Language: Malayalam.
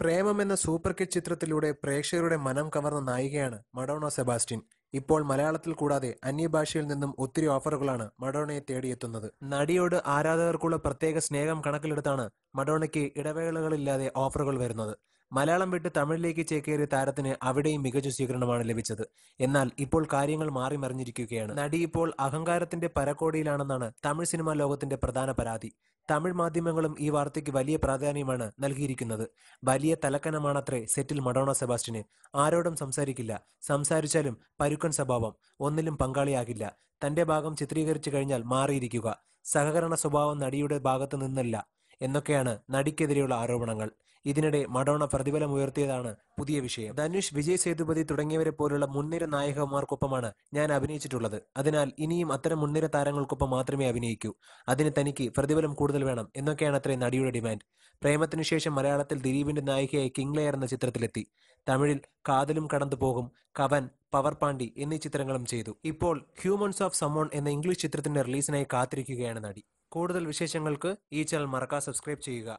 പ്രേമം എന്ന സൂപ്പർ കിറ്റ് ചിത്രത്തിലൂടെ പ്രേക്ഷകരുടെ മനം കവർന്ന നായികയാണ് മഡോണ സെബാസ്റ്റ്യൻ. ഇപ്പോൾ മലയാളത്തിൽ കൂടാതെ അന്യഭാഷയിൽ നിന്നും ഒത്തിരി ഓഫറുകളാണ് മഡോണയെ തേടിയെത്തുന്നത്. നടിയോട് ആരാധകർക്കുള്ള പ്രത്യേക സ്നേഹം കണക്കിലെടുത്താണ് മഡോണയ്ക്ക് ഇടവേളകളില്ലാതെ ഓഫറുകൾ വരുന്നത്. മലയാളം വിട്ട് തമിഴിലേക്ക് ചേക്കേറിയ താരത്തിന് അവിടെയും മികച്ച സ്വീകരണമാണ് ലഭിച്ചത്. എന്നാൽ ഇപ്പോൾ കാര്യങ്ങൾ മാറി മറിഞ്ഞിരിക്കുകയാണ്. നടി ഇപ്പോൾ അഹങ്കാരത്തിന്റെ പരക്കോടിയിലാണെന്നാണ് തമിഴ് സിനിമാ ലോകത്തിന്റെ പ്രധാന പരാതി. തമിഴ് മാധ്യമങ്ങളും ഈ വാർത്തയ്ക്ക് വലിയ പ്രാധാന്യമാണ് നൽകിയിരിക്കുന്നത്. വലിയ തലക്കനമാണത്രേ സെറ്റിൽ മഡോണ സെബാസ്റ്റിന് ആരോടും സംസാരിക്കില്ല. സംസാരിച്ചാലും പരുക്കൻ സ്വഭാവം. ഒന്നിലും പങ്കാളിയാകില്ല. തന്റെ ഭാഗം ചിത്രീകരിച്ചു കഴിഞ്ഞാൽ മാറിയിരിക്കുക. സഹകരണ സ്വഭാവം നടിയുടെ ഭാഗത്തു നിന്നല്ല എന്നൊക്കെയാണ് നടിക്കെതിരെയുള്ള ആരോപണങ്ങൾ. ഇതിനിടെ മഡോണ പ്രതിഫലം ഉയർത്തിയതാണ് പുതിയ വിഷയം. ധനുഷ് വിജയ് സേതുപതി തുടങ്ങിയവരെ പോലുള്ള മുൻനിര നായകന്മാർക്കൊപ്പമാണ് ഞാൻ അഭിനയിച്ചിട്ടുള്ളത്. അതിനാൽ ഇനിയും അത്തരം മുൻനിര താരങ്ങൾക്കൊപ്പം മാത്രമേ അഭിനയിക്കൂ. അതിന് തനിക്ക് പ്രതിഫലം കൂടുതൽ വേണം എന്നൊക്കെയാണ് അത്രയും നടിയുടെ ഡിമാൻഡ്. പ്രേമത്തിനു ശേഷം മലയാളത്തിൽ ദിലീപിന്റെ നായികയായി കിങ് ലെയർ എന്ന ചിത്രത്തിലെത്തി. തമിഴിൽ കാതലും കടന്നു പോകും കവൻ പവർ പാണ്ഡി എന്നീ ചിത്രങ്ങളും ചെയ്തു. ഇപ്പോൾ ഹ്യൂമൻസ് ഓഫ് സമോൺ എന്ന ഇംഗ്ലീഷ് ചിത്രത്തിന്റെ റിലീസിനായി കാത്തിരിക്കുകയാണ് നടി. കൂടുതൽ വിശേഷങ്ങൾക്ക് ഈ ചാനൽ മറക്കാതെ സബ്സ്ക്രൈബ് ചെയ്യുക.